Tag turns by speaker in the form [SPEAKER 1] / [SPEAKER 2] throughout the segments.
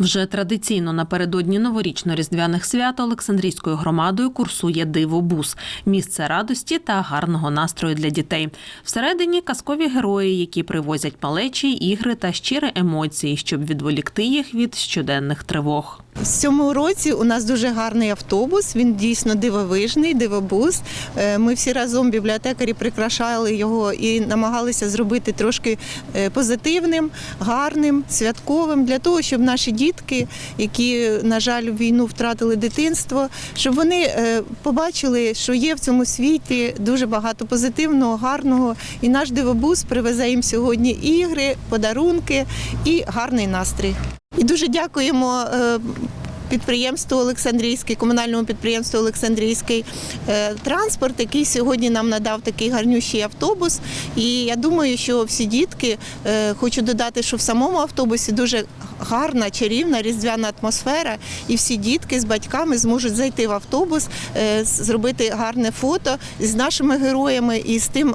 [SPEAKER 1] Вже традиційно напередодні новорічно-різдвяних свят Олександрійською громадою курсує дивобус місце радості та гарного настрою для дітей. Всередині казкові герої, які привозять малечі, ігри та щирі емоції, щоб відволікти їх від щоденних тривог.
[SPEAKER 2] В цьому році у нас дуже гарний автобус. Він дійсно дивовижний, дивобус. Е, Ми всі разом бібліотекарі прикрашали його і намагалися зробити трошки е, позитивним, гарним, святковим для того, щоб наші дітки, які, на жаль, в війну втратили дитинство, щоб вони е, побачили, що є в цьому світі дуже багато позитивного, гарного. І наш дивобус привезе їм сьогодні ігри, подарунки і гарний настрій. І дуже дякуємо е, підприємству Олександрійський, комунальному підприємству Олександрійський е, транспорт, який сьогодні нам надав такий гарнющий автобус. І я думаю, що всі дітки е, хочу додати, що в самому автобусі дуже гарна, чарівна різдвяна атмосфера, і всі дітки з батьками зможуть зайти в автобус, зробити гарне фото з нашими героями і з тим.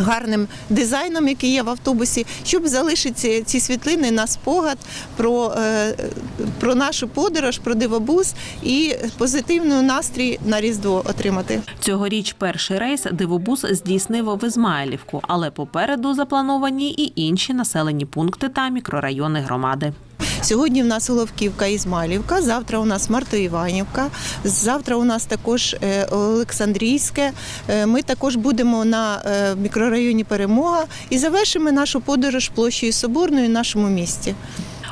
[SPEAKER 2] Гарним дизайном, який є в автобусі, щоб залишити ці світлини на спогад про, е, про нашу подорож, про дивобуз і позитивний настрій на Різдво отримати.
[SPEAKER 1] Цьогоріч перший рейс дивобус здійснив в Ізмаїлівку, але попереду заплановані і інші населені пункти та мікрорайони громади.
[SPEAKER 2] Сьогодні в нас Головківка Ізмалівка, завтра у нас Мартоїванівка, завтра у нас також е, Олександрійське. Е, Ми також будемо на е, мікрорайоні Перемога і завершимо нашу подорож площею Соборною в нашому місті.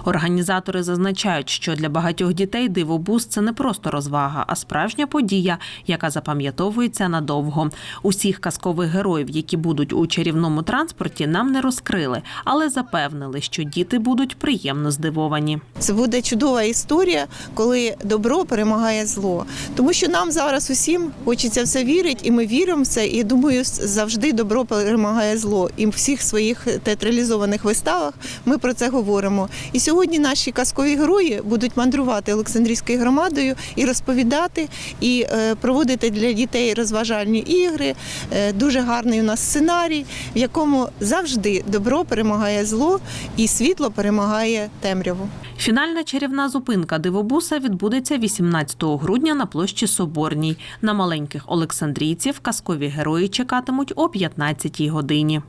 [SPEAKER 1] Організатори зазначають, що для багатьох дітей дивобус це не просто розвага, а справжня подія, яка запам'ятовується надовго. Усіх казкових героїв, які будуть у чарівному транспорті, нам не розкрили, але запевнили, що діти будуть приємно здивовані.
[SPEAKER 2] Це буде чудова історія, коли добро перемагає зло. Тому що нам зараз усім хочеться в це вірити, і ми віримо в це. І думаю, завжди добро перемагає зло. І в всіх своїх театралізованих виставах ми про це говоримо. І сьогодні наші казкові герої будуть мандрувати Олександрійською громадою і розповідати, і е, проводити для дітей розважальні ігри. Е, Дуже гарний у нас сценарій, в якому завжди добро перемагає зло і світло перемагає темряву.
[SPEAKER 1] Фінальна чарівна зупинка дивобуса відбудеться 18 грудня на площі Соборній. На маленьких олександрійців казкові герої чекатимуть о 15 годині.